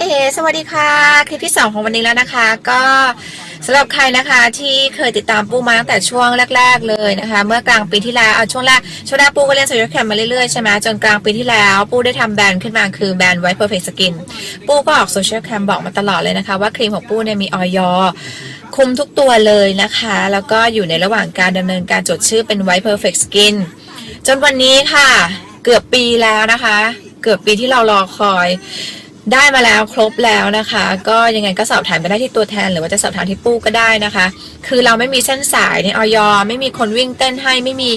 เอ๋สวัสดีค่ะ คลิปที่ 2 ของวันนี้แล้วนะคะ ก็สำหรับใครนะคะที่เคยติดตามปูมาตั้งแต่ช่วงแรก ๆ เลยนะคะ เมื่อกลางปีที่แล้วเอาช่วงแรกช่วงแรกปูก็เล่นโซเชียลแคมมาเรื่อยๆใช่ไหมจนกลางปีที่แล้วปูได้ทำแบรนด์ขึ้นมาคือแบรนด์ไวท์เพอร์เฟกต์สกินปูก็ออกโซเชียลแคมบอกมาตลอดเลยนะคะ ว่าครีมของปูเนี่ยมีออยคุมทุกตัวเลยนะคะ แล้วก็อยู่ในระหว่างการดำเนินการจดชื่อเป็นไวท์เพอร์เฟกต์สกินจนวันนี้ค่ะ เกือบปีแล้วนะคะ เกือบปีที่เรารอคอย ได้มาแล้วครบแล้วนะคะ ก็ยังไงก็สอบถามไปได้ที่ตัวแทน หรือว่าจะสอบถามที่ปู้ก็ได้นะคะ คือเราไม่มีเส้นสายในออยไม่มีคนวิ่งเต้นให้ไม่มี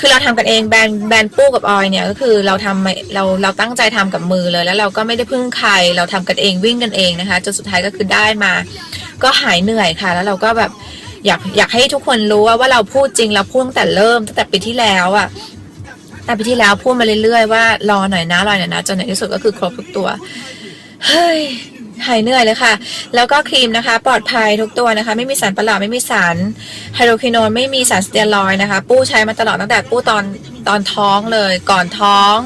คือเราทำกันเองแบรนด์แบรนด์ปู้กับออยเนี่ยก็คือเราทำเราเราตั้งใจทำกับมือเลย แล้วเราก็ไม่ได้พึ่งใครเราทำกันเองวิ่งกันเองนะคะจนสุดท้ายก็คือได้มา ก็หายเหนื่อยค่ะ แล้วเราก็แบบอยากอยากให้ทุกคนรู้ว่าว่าเราพูดจริงเราพูดตั้งแต่เริ่มตั้งแต่ปีที่แล้วอะ แต่ปีที่แล้วพูดมาเรื่อยๆว่ารอหน่อยนะรอหน่อยนะจนในที่สุดก็คือครบทุกตัว เฮ้ยหายเหนื่อยเลยค่ะ แล้วก็ครีมนะคะ ปลอดภัยทุกตัวนะคะ ไม่มีสารประหลาดไม่มีสารไฮโดรควินอนไม่มีสารสเตียรอยนะคะ ปู้ใช้มาตลอดตั้งแต่ปู้ตอนตอนท้องเลย ก่อนท้อง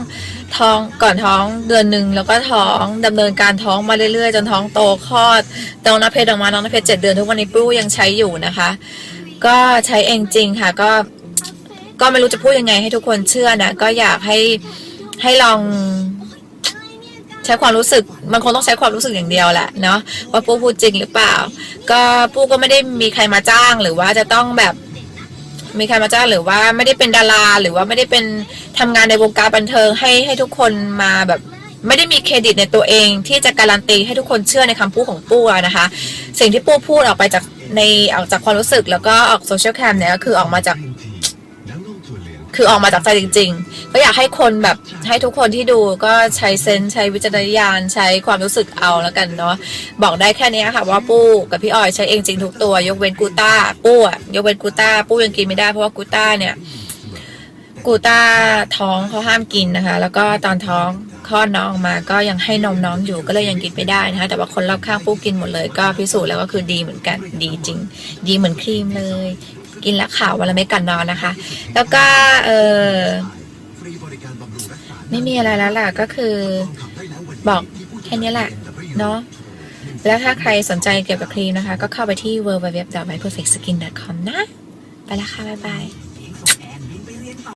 ท้องก่อนท้องเดือนหนึ่งแล้วก็ท้องดำเนินการท้องมาเรื่อยๆ จนท้องโตคลอดน้องนภเพชรออกมาน้องนภเพชรเจ็ดเดือนทุกวันนี้ปู้ยังใช้อยู่นะคะ ก็ใช้เองจริงค่ะก็ ก็ไม่รู้จะพูดยังไงให้ทุกคนเชื่อนะก็อยากให้ให้ลองใช้ความรู้สึกมันคงต้องใช้ความรู้สึกอย่างเดียวแหละเนาะว่าปู้พูดจริงหรือเปล่า ก็ปู้ก็ไม่ได้มีใครมาจ้างหรือว่าจะต้องแบบมีใครมาจ้างหรือว่าไม่ได้เป็นดารา หรือว่าไม่ได้เป็นทำงานในวงการบันเทิงให้ให้ทุกคนมาแบบไม่ได้มีเครดิตในตัวเอง ที่จะการันตีให้ทุกคนเชื่อในคำพูดของปู้นะคะ สิ่งที่ปู้พูดออกไปจากในออกจากความรู้สึกแล้วก็ออกโซเชียลแคมเนี่ยก็คือออกมาจาก คือออกมาจากใจจริง ๆ ก็อยากให้คนแบบให้ทุกคนที่ดูก็ใช้เซนส์ใช้วิจารณญาณใช้ความรู้สึกเอาแล้วกันเนาะบอกได้แค่นี้ค่ะว่าปู้กับพี่ออยใช้เองจริงทุกตัวยกเว้นกูต้าปู้อะยกเว้นกูต้าปู้ยังกินไม่ได้เพราะว่ากูต้าเนี่ยกูต้าท้องเขาห้ามกินนะคะ แล้วก็ตอนท้องคลอดน้องออกมาก็ยังให้นมน้องอยู่ก็เลยยังกินไม่ได้นะคะ แต่ว่าคนรอบข้างปู้กินหมดเลยก็พิสูจน์แล้วก็คือดีเหมือนกันดีจริง ดีเหมือนครีมเลย กินแล้วขาววันละเม็ดกันนอนนะคะ แล้วก็เออไม่มีอะไรแล้วล่ะก็คือบอกแค่นี้แหละเนาะแล้วถ้าใครสนใจเกี่ยวกับครีมนะคะ ก็เข้าไปที่ www.myperfectskin.com นะ ไปแล้วค่ะ บ๊ายบาย